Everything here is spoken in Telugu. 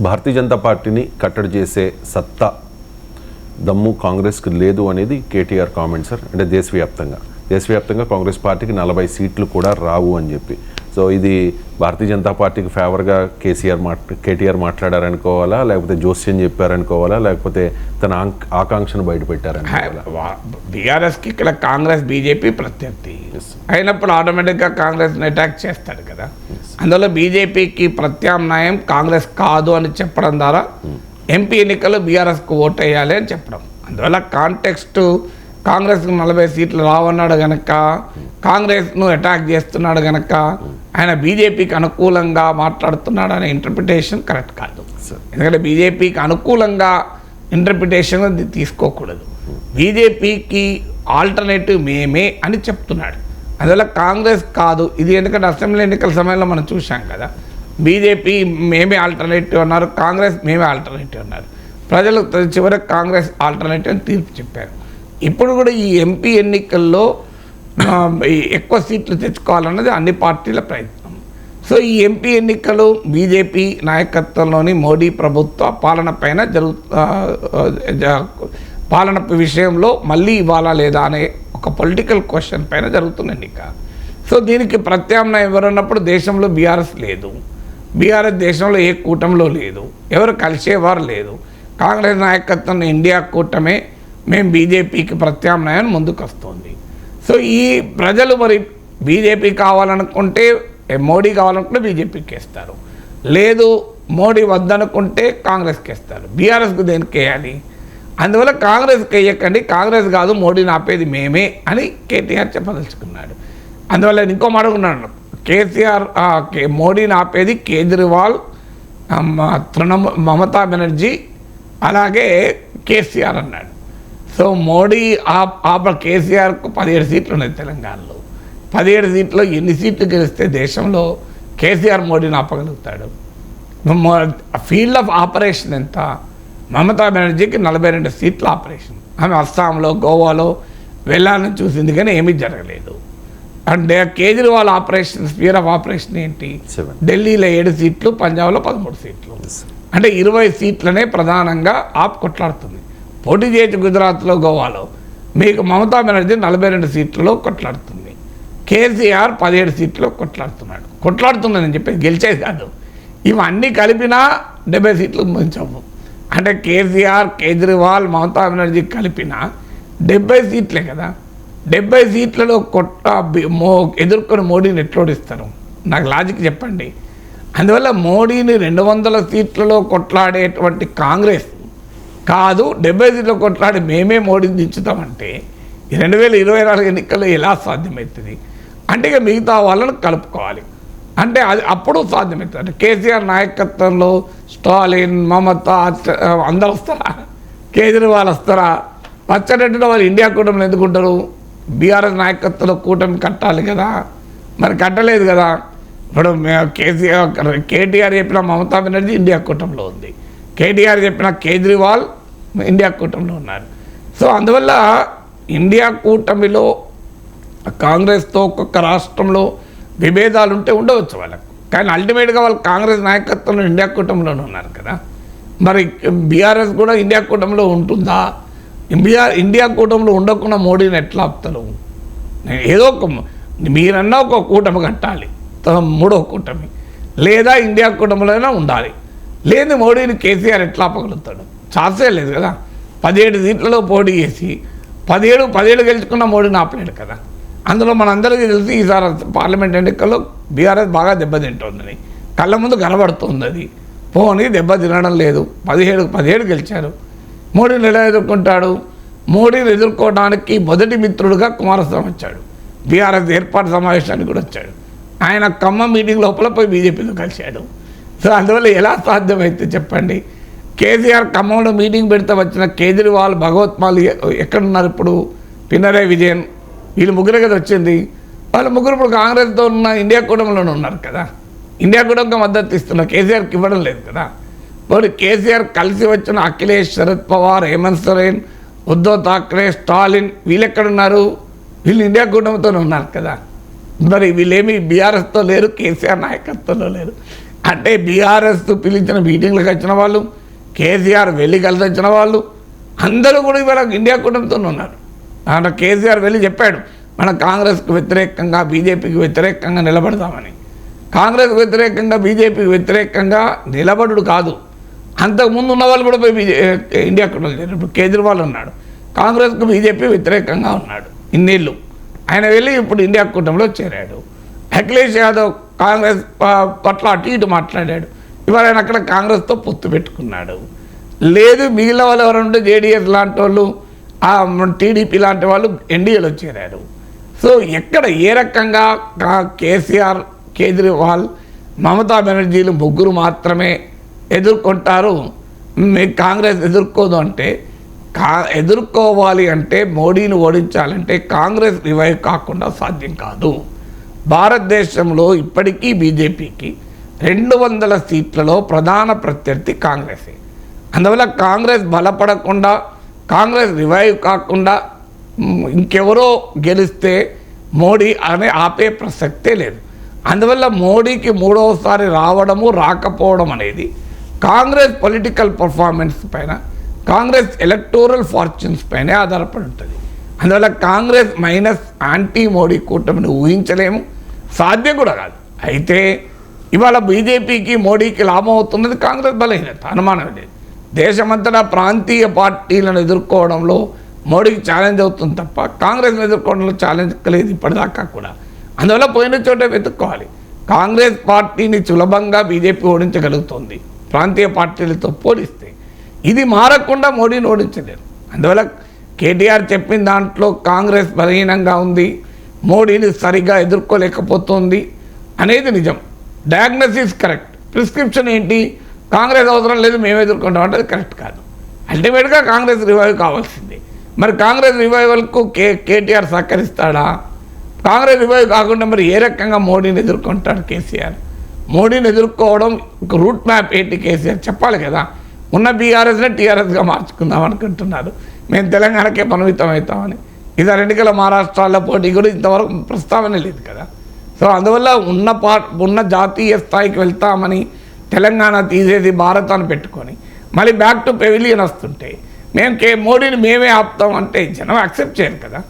భారతీయ జనతా పార్టీని కట్టడి చేసే సత్తా దమ్ము కాంగ్రెస్కి లేదు అనేది కేటీఆర్ కామెంట్ సార్. అంటే దేశవ్యాప్తంగా. దేశవ్యాప్తంగా కాంగ్రెస్ పార్టీకి నలభై సీట్లు కూడా రావు అని చెప్పి. సో ఇది భారతీయ జనతా పార్టీకి ఫేవర్గా కేసీఆర్ మాట్ కేటీఆర్ మాట్లాడారనుకోవాలా? లేకపోతే జోస్యం చెప్పారనుకోవాలా? లేకపోతే తన ఆంక్- ఆకాంక్షను బయటపెట్టారనుకోవాలా? బీఆర్ఎస్కి ఇక్కడ కాంగ్రెస్ బీజేపీ ప్రత్యర్థి. అయినప్పుడు ఆటోమేటిక్గా కాంగ్రెస్ని అటాక్ చేస్తాడు కదా. అందులో బీజేపీకి ప్రత్యామ్నాయం కాంగ్రెస్ కాదు అని చెప్పడం ద్వారా ఎంపీ ఎన్నికల్లో బీఆర్ఎస్కు ఓట్ వేయాలి అని చెప్పడం. అందువల్ల కాంటెక్స్ట్ కాంగ్రెస్కు నలభై సీట్లు రావన్నాడు గనక కాంగ్రెస్ను అటాక్ చేస్తున్నాడు గనక ఆయన బీజేపీకి అనుకూలంగా మాట్లాడుతున్నాడు అనే ఇంటర్ప్రిటేషన్ కరెక్ట్ కాదు. సార్ ఎందుకంటే బీజేపీకి అనుకూలంగా ఇంటర్ప్రిటేషన్ తీసుకోకూడదు. బీజేపీకి ఆల్టర్నేటివ్ మేమే అని చెప్తున్నాడు. అందువల్ల కాంగ్రెస్ కాదు ఇది ఎందుకంటే అసెంబ్లీ ఎన్నికల సమయంలో మనం చూసాం కదా. బీజేపీ మేమే ఆల్టర్నేటివ్ అన్నారు కాంగ్రెస్ మేమే ఆల్టర్నేటివ్ అన్నారు. ప్రజలు చివరికి కాంగ్రెస్ ఆల్టర్నేటివ్ అని తీర్పు చెప్పారు. ఇప్పుడు కూడా ఈ ఎంపీ ఎన్నికల్లో ఎక్కువ సీట్లు తెచ్చుకోవాలన్నది అన్ని పార్టీల ప్రయత్నం. సో ఈ ఎంపీ ఎన్నికలు బీజేపీ నాయకత్వంలోని మోడీ ప్రభుత్వ పాలన పైన జరుగు పాలన విషయంలో మళ్ళీ ఇవ్వాలా లేదా అనే ఒక పొలిటికల్ క్వశ్చన్ పైన జరుగుతున్న ఎన్నిక. సో దీనికి ప్రత్యామ్నాయం ఎవరన్నప్పుడు దేశంలో బీఆర్ఎస్ లేదు. బీఆర్ఎస్ దేశంలో ఏ కూటమిలో లేదు. ఎవరు కలిసేవారు లేదు. కాంగ్రెస్ నాయకత్వం ఇండియా కూటమే మేము బీజేపీకి ప్రత్యామ్నాయం ముందుకు వస్తుంది సో ఈ ప్రజలు మరి బీజేపీ కావాలనుకుంటే మోడీ కావాలనుకుంటే బీజేపీకి వేస్తారు లేదు మోడీ వద్దనుకుంటే కాంగ్రెస్కి వేస్తారు బీఆర్ఎస్కు దేనికి వేయాలి అందువల్ల కాంగ్రెస్కి వేయకండి కాంగ్రెస్ కాదు మోడీని ఆపేది మేమే అని కేటీఆర్ చెప్పదలుచుకున్నాడు. అందువల్ల ఇంకో మాట ఉన్నాడు కేసీఆర్ కే- మోడీని ఆపేది కేజ్రీవాల్ ఆ, తృణమూ మమతా బెనర్జీ అలాగే కేసీఆర్ అన్నాడు. సో మోడీ ఆ ఆప కేసీఆర్కు పదిహేడు సీట్లు ఉన్నాయి తెలంగాణలో. పదిహేడు సీట్లు ఎన్ని సీట్లు గెలిస్తే దేశంలో కేసీఆర్ మోడీని ఆపగలుగుతాడు? ఫీల్డ్ ఆఫ్ ఆపరేషన్ ఎంత? మమతా బెనర్జీకి నలభై రెండు సీట్ల ఆపరేషన్. ఆమె అస్సాంలో గోవాలో వెళ్ళాలని చూసింది కానీ ఏమీ జరగలేదు. అంటే కేజ్రీవాల్ ఆపరేషన్ స్పీర్ ఆఫ్ ఆపరేషన్ ఏంటి? ఢిల్లీలో ఏడు సీట్లు పంజాబ్లో పదమూడు సీట్లు. అంటే ఇరవై సీట్లనే ప్రధానంగా ఆప్ కొట్లాడుతుంది. పోటీ చేయొచ్చు గుజరాత్లో గోవాలో మీకు మమతా బెనర్జీ నలభై రెండు సీట్లలో కొట్లాడుతుంది. కేసీఆర్ పదిహేడు సీట్లో కొట్లాడుతున్నాడు. కొట్లాడుతున్నానని చెప్పి గెలిచేది కాదు. ఇవన్నీ కలిపినా డెబ్బై సీట్లు మించవు. అంటే కేసీఆర్ కేజ్రీవాల్ మమతా బెనర్జీ కలిపిన డెబ్బై సీట్లే కదా. డెబ్బై సీట్లలో కొట్ట బి- మో ఎదుర్కొని మోడీని ఎట్లోడిస్తారు నాకు లాజిక్ చెప్పండి. అందువల్ల మోడీని రెండు వందల సీట్లలో కొట్లాడేటువంటి కాంగ్రెస్ కాదు డెబ్బై ఐదులో కొట్లాడి మేమే మోడీని దించుతామంటే రెండు వేల ఇరవై నాలుగు ఎన్నికల్లో ఎలా సాధ్యమవుతుంది అంటే ఇక మిగతా వాళ్ళని కలుపుకోవాలి. అంటే అది అప్పుడు సాధ్యమవుతుంది అంటే కేసీఆర్ నాయకత్వంలో స్టాలిన్ మమత అందరు వస్తారా? కేజ్రీవాల్ వస్తారా? వచ్చేటట్టు వాళ్ళు ఇండియా కూటమిలో ఎందుకుంటారు బీఆర్ఎస్ నాయకత్వంలో కూటమి కట్టాలి కదా. మరి కట్టలేదు కదా. ఇప్పుడు కేసీఆర్ కేటీఆర్ చెప్పిన మమతా బెనర్జీ ఇండియా కూటమిలో ఉంది. కేటీఆర్ చెప్పిన కేజ్రీవాల్ ఇండియా కూటమిలో ఉన్నారు. సో అందువల్ల ఇండియా కూటమిలో కాంగ్రెస్తో ఒక్కొక్క రాష్ట్రంలో విభేదాలు ఉంటే ఉండవచ్చు వాళ్ళకు. కానీ అల్టిమేట్గా వాళ్ళు కాంగ్రెస్ నాయకత్వంలో ఇండియా కూటమిలోనే ఉన్నారు కదా. మరి బీఆర్ఎస్ కూడా ఇండియా కూటమిలో ఉంటుందా? ఇండియా ఇండియా కూటమిలో ఉండకుండా మోడీని ఎట్లా ఆపుతారు? ఏదో ఒక మీరన్నా ఒక కూటమి కట్టాలి. మూడో కూటమి. లేదా ఇండియా కూటమిలోనే ఉండాలి. లేదు మోడీని కేసీఆర్ ఎట్లా ఆపగలుగుతాడు ఛాన్సే లేదు కదా. పదిహేడు సీట్లలో పోటీ చేసి పదిహేడు పదిహేడు గెలుచుకున్న మోడీని ఆపలేడు కదా. అందులో మనందరికీ తెలిసి ఈసారి పార్లమెంట్ ఎన్నికల్లో బీఆర్ఎస్ బాగా దెబ్బతింటుందని. కళ్ళ ముందు కనబడుతుంది అది పోనీ దెబ్బ తినడం లేదు. పదిహేడు పదిహేడు గెలిచారు. మోడీని ఎలా ఎదుర్కొంటాడు? మోడీని ఎదుర్కోవడానికి మొదటి మిత్రుడుగా కుమారస్వామి వచ్చాడు. బీఆర్ఎస్ ఏర్పాటు సమావేశానికి కూడా వచ్చాడు. ఆయన ఖమ్మం మీటింగ్ లోపల పోయి బీజేపీతో కలిశాడు. సో అందువల్ల ఎలా సాధ్యమైతే చెప్పండి? కేసీఆర్ ఖమ్మంలో మీటింగ్ పెడితే వచ్చిన కేజ్రీవాల్ భగవత్మాల్ ఎక్కడున్నారు ఇప్పుడు? పినరే విజయన్. వీళ్ళు ముగ్గురు కదా వచ్చింది. వాళ్ళ ముగ్గురు ఇప్పుడు కాంగ్రెస్తో ఉన్న ఇండియా కూటమిలోనే ఉన్నారు కదా. ఇండియా కూటమికి మద్దతు ఇస్తున్నారు కేసీఆర్కి ఇవ్వడం లేదు కదా. మరి కేసీఆర్ కలిసి వచ్చిన అఖిలేష్ శరద్ పవార్ హేమంత్ సోరెన్ ఉద్ధవ్ థాక్రే స్టాలిన్ వీళ్ళు ఎక్కడున్నారు వీళ్ళు ఇండియా కూటమితోనే ఉన్నారు కదా. మరి వీళ్ళేమి బీఆర్ఎస్తో లేరు కేసీఆర్ నాయకత్వంలో లేరు. అంటే బీఆర్ఎస్ పిలిచిన మీటింగ్లకు వచ్చిన వాళ్ళు కేసీఆర్ వెళ్ళి కలిసి వచ్చిన వాళ్ళు అందరూ కూడా ఇవాళ ఇండియా కూటమితో ఉన్నారు. అంటే కేసీఆర్ వెళ్ళి చెప్పాడు మన కాంగ్రెస్కు వ్యతిరేకంగా బీజేపీకి వ్యతిరేకంగా నిలబడతామని కాంగ్రెస్ వ్యతిరేకంగా బీజేపీకి వ్యతిరేకంగా నిలబడుడు కాదు. అంతకుముందు ఉన్న వాళ్ళు కూడా పోయి బీజే ఇండియా కూటమి చేరారు. ఇప్పుడు కేజ్రీవాల్ ఉన్నాడు. కాంగ్రెస్కు బీజేపీ వ్యతిరేకంగా ఉన్నాడు. ఇన్నేళ్ళు. ఆయన వెళ్ళి ఇప్పుడు ఇండియా కూటమిలో చేరాడు. అఖిలేష్ యాదవ్ కాంగ్రెస్ పట్ల అటు ఇటు మాట్లాడాడు. ఇవాళ ఆయన అక్కడ కాంగ్రెస్తో పొత్తు పెట్టుకున్నాడు. లేదు మిగిలిన వాళ్ళు ఎవరంటే జేడీఎస్ లాంటి వాళ్ళు టీడీపీ లాంటి వాళ్ళు ఎన్డీఏలో చేరారు. సో ఎక్కడ ఏ రకంగా కేసీఆర్ కేజ్రీవాల్ మమతా బెనర్జీలు ముగ్గురు మాత్రమే ఎదుర్కొంటారు మీ కాంగ్రెస్ ఎదుర్కోదు అంటే కా ఎదుర్కోవాలి అంటే మోడీని ఓడించాలంటే కాంగ్రెస్ రివైవ్ కాకుండా సాధ్యం కాదు. భారతదేశంలో ఇప్పటికీ బీజేపీకి రెండు వందల సీట్లలో ప్రధాన ప్రత్యర్థి కాంగ్రెసే. అందువల్ల కాంగ్రెస్ బలపడకుండా కాంగ్రెస్ రివైవ్ కాకుండా ఇంకెవరో గెలిస్తే మోడీ అనే ఆపే ప్రసక్తే లేదు. అందువల్ల మోడీకి మూడవసారి రావడము రాకపోవడం అనేది కాంగ్రెస్ పొలిటికల్ పర్ఫార్మెన్స్ పైన కాంగ్రెస్ ఎలక్టోరల్ ఫార్చ్యూన్స్ పైనే ఆధారపడి ఉంటుంది. అందువల్ల కాంగ్రెస్ మైనస్ యాంటీ మోడీ కూటమిని ఊహించలేము. సాధ్యం కూడా కాదు. అయితే ఇవాళ బీజేపీకి మోడీకి లాభం అవుతున్నది కాంగ్రెస్ బలహీనత అనుమానం లేదు. దేశమంతటా ప్రాంతీయ పార్టీలను ఎదుర్కోవడంలో మోడీకి ఛాలెంజ్ అవుతుంది తప్ప కాంగ్రెస్ని ఎదుర్కోవడంలో ఛాలెంజ్ లేదు ఇప్పటిదాకా కూడా. అందువల్ల పోయిన చోట వెతుక్కోవాలి. కాంగ్రెస్ పార్టీని సులభంగా బీజేపీ ఓడించగలుగుతుంది. ప్రాంతీయ పార్టీలతో పోలిస్తే ఇది మారకుండా మోడీని ఓడించలేరు. అందువల్ల కేటీఆర్ చెప్పిన దాంట్లో కాంగ్రెస్ బలహీనంగా ఉంది మోడీని సరిగ్గా ఎదుర్కోలేకపోతుంది అనేది నిజం. డయాగ్నోసిస్ కరెక్ట్ ప్రిస్క్రిప్షన్ ఏంటి? కాంగ్రెస్ అవసరం లేదు మేము ఎదుర్కొంటాం అంటే అది కరెక్ట్ కాదు. అల్టిమేట్గా కాంగ్రెస్ రివైవ్ కావాల్సిందే. మరి కాంగ్రెస్ రివైవల్కు కే కేటీఆర్ సహకరిస్తాడా? కాంగ్రెస్ రివైవ్ కాకుండా మరి ఏ రకంగా మోడీని ఎదుర్కొంటాడు కేసీఆర్? మోడీని ఎదుర్కోవడం ఒక రూట్ మ్యాప్ ఏంటి కేసీఆర్? చెప్పాలి కదా. ఉన్న బీఆర్ఎస్ని టీఆర్ఎస్గా మార్చుకుందాం అనుకుంటున్నారు మేము తెలంగాణకే పరిమితం అవుతామని. ఇతర ఎన్నికల మహారాష్ట్రాల్లో పోటీ కూడా ఇంతవరకు ప్రస్తావన లేదు కదా. సో అందువల్ల ఉన్న పా ఉన్న జాతీయ స్థాయికి వెళ్తామని తెలంగాణ తీసేది భారత్ అని పెట్టుకొని మళ్ళీ బ్యాక్ టు పెవిలియన్ వస్తుంటే మేము కే మోడీని మేమే ఆపుతాం అంటే జనం యాక్సెప్ట్ చేయరు కదా.